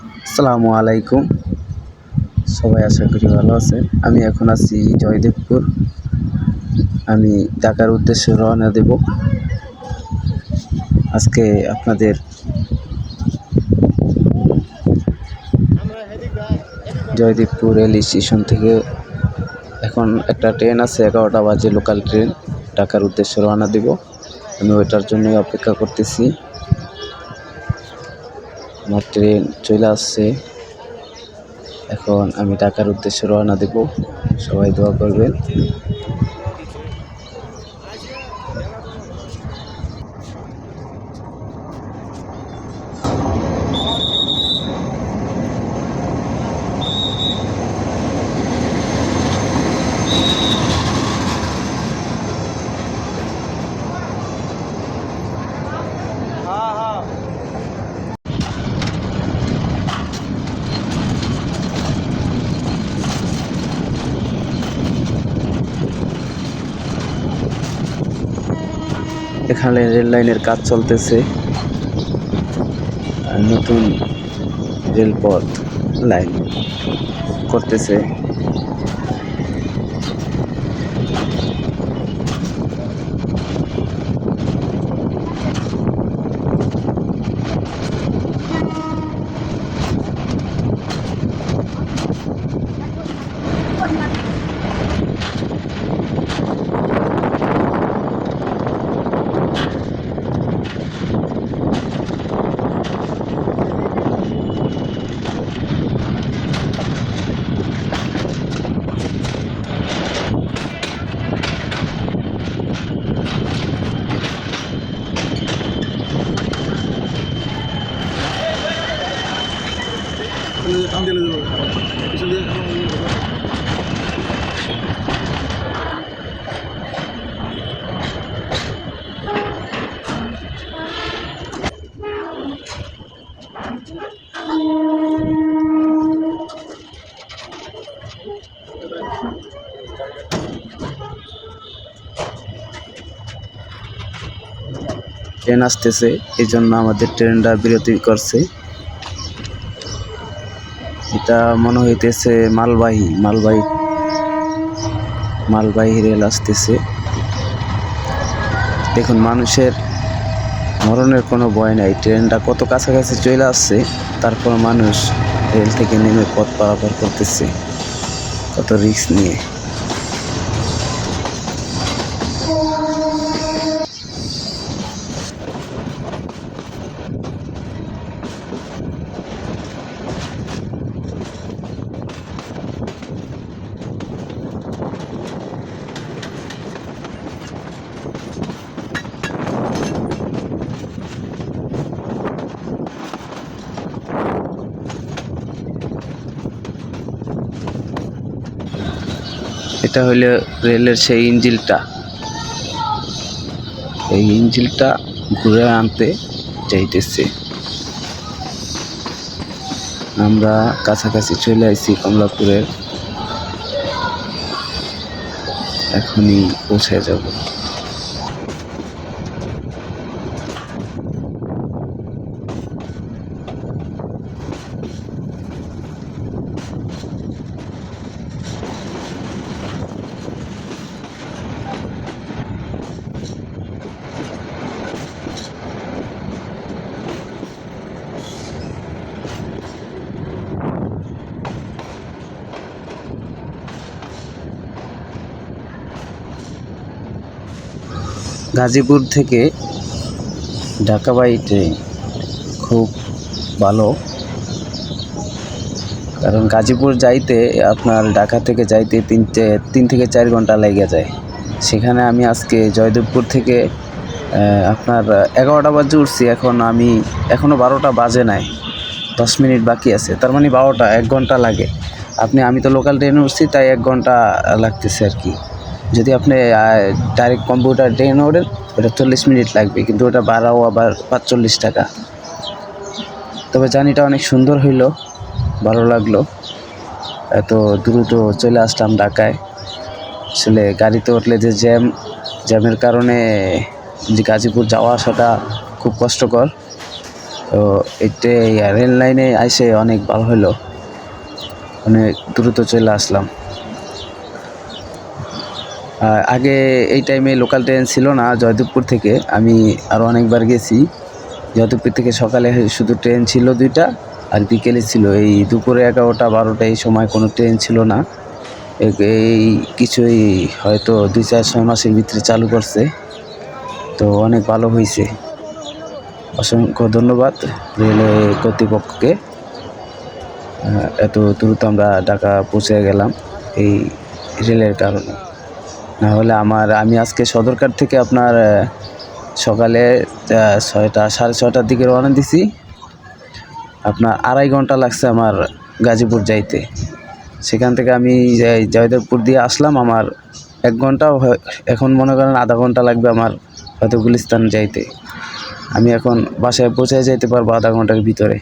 আসসালামু আলাইকুম। সবাই আশা করি ভালো আছেন। আমি এখন আছি জয়দেবপুর। আমি ঢাকার উদ্দেশ্যে রওনা দেব। আজকে আপনাদের জয়দেবপুর রেল স্টেশন থেকে এখন একটা ট্রেন আছে এগারোটা বাজে লোকাল ট্রেন ঢাকার উদ্দেশ্যে রওনা দেব। আমি ওইটার জন্যই অপেক্ষা করতেছি। আমার ট্রেন চলে আসছে। এখন আমি ঢাকার উদ্দেশ্যে রওনা দেব। সবাই দোয়া করবেন। এখানে রেল লাইনের কাজ চলতেছে। নতুন রেলপথ লাইন করতেছে। ট্রেন আসতেছে এই জন্য আমাদের ট্রেনটা বিরতি করছে। এটা মনে হইতেছে মালবাহী মালবাহী মালবাহী রেল আসতেছে। দেখুন, মানুষের মরণের কোনো ভয় নাই। ট্রেনটা কত কাছাকাছি চলে আসছে, তারপর মানুষ রেল থেকে নেমে পথ পারাপার করতেছে। কত রিস্ক নিয়ে। এটা হইলে রেলের সেই ইঞ্জিলটা। এই ইঞ্জিলটা ঘুরে আনতে চাইতেছে আমরা কাছাকাছি চলে আসছি কমলাপুরের। এখনই পৌঁছে যাব। গাজীপুর থেকে ঢাকা বাই ট্রেন। খুব ভালো। কারণ গাজীপুর যাইতে, আপনার ঢাকা থেকে যাইতে তিন তিন থেকে চার ঘণ্টা লেগে যায়। সেখানে আমি আজকে জয়দেবপুর থেকে আপনার এগারোটা বাজে উঠছি। এখন আমি এখনও বারোটা বাজে নাই। দশ মিনিট বাকি আছে। তার মানে বারোটা, এক ঘণ্টা লাগে। আপনি, আমি তো লোকাল ট্রেনে উঠছি, তাই এক ঘণ্টা লাগতেছে আর কি। যদি আপনি ডাইরেক্ট কম্পিউটার ট্রেনে ওঠেন, ওটা চল্লিশ মিনিট লাগবে, কিন্তু ওটা ভাড়াও আবার পাঁচচল্লিশ টাকা। তবে জার্নিটা অনেক সুন্দর হইল, ভালো লাগল। এত দ্রুত চলে আসলাম ঢাকায়। আসলে গাড়িতে উঠলে যে জ্যাম, জ্যামের কারণে যে গাজীপুর যাওয়া আসাটা খুব কষ্টকর। তো এটা রেল লাইনে আইসে অনেক ভালো হলো অনেক দ্রুত চলে আসলাম। আগে এই টাইমে লোকাল ট্রেন ছিল না, জয়দেবপুর থেকে। আমি আরও অনেকবার গেছি। জয়দেবপুর থেকে সকালে শুধু ট্রেন ছিল দুইটা, আর বিকেলে ছিল এই দুপুরে এগারোটা, বারোটা এই সময় কোনো ট্রেন ছিল না। এই কিছুই হয়তো দুই চার, ছয় মাসের ভিতরে চালু করছে। তো অনেক ভালো হয়েছে। অসংখ্য ধন্যবাদ রেলওয়ে কর্তৃপক্ষকে। এত দ্রুত আমরা ঢাকা পৌঁছে গেলাম এই রেলের কারণে। না হলে আমার, আমি আজকে সদরঘাট থেকে আপনার সকালে ছয়টা, সাড়ে ছয়টার দিকে রওনা দিছি। আপনার আড়াই ঘণ্টা লাগছে আমার গাজীপুর যাইতে। সেখান থেকে আমি জয়দেবপুর দিয়ে আসলাম আমার এক ঘণ্টা এখন মনে করেন আধা ঘণ্টা লাগবে আমার হয়তো গুলিস্তান যাইতে। আমি এখন বাসায় পৌঁছে যাইতে পারব আধা ঘণ্টার ভিতরে।